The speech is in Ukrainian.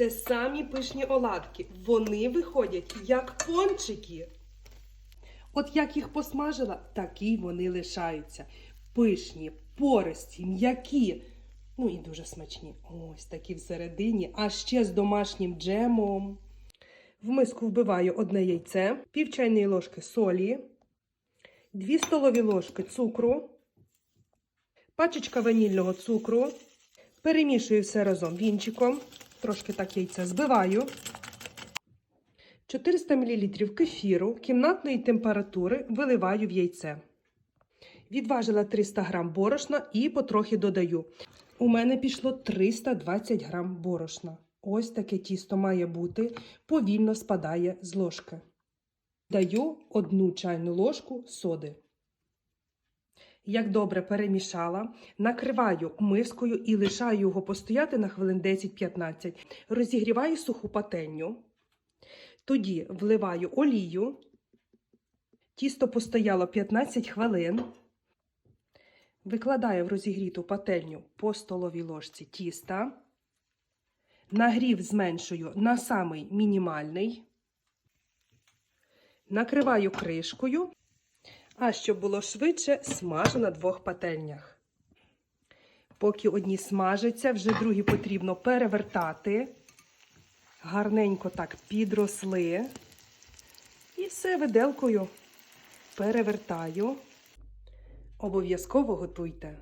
Це самі пишні оладки. Вони виходять як пончики. От як їх посмажила, такі вони лишаються. Пишні, пористі, м'які. Ну і дуже смачні. Ось такі всередині, а ще з домашнім джемом. В миску вбиваю одне яйце, пів чайної ложки солі, 2 столові ложки цукру, пачечка ванільного цукру. Перемішую все разом вінчиком. Трошки так яйце збиваю. 400 мл кефіру кімнатної температури виливаю в яйце. Відважила 300 г борошна і потрохи додаю. У мене пішло 320 г борошна. Ось таке тісто має бути, повільно спадає з ложки. Даю одну чайну ложку соди. Як добре перемішала, накриваю мискою і лишаю його постояти на хвилин 10-15. Розігріваю суху пательню. Тоді вливаю олію. Тісто постояло 15 хвилин. Викладаю в розігріту пательню по столовій ложці тіста. Нагрів зменшую на самий мінімальний. Накриваю кришкою. А щоб було швидше, смажу на двох пательнях. Поки одні смажаться, вже другі потрібно перевертати. Гарненько так підросли. І все виделкою перевертаю. Обов'язково готуйте.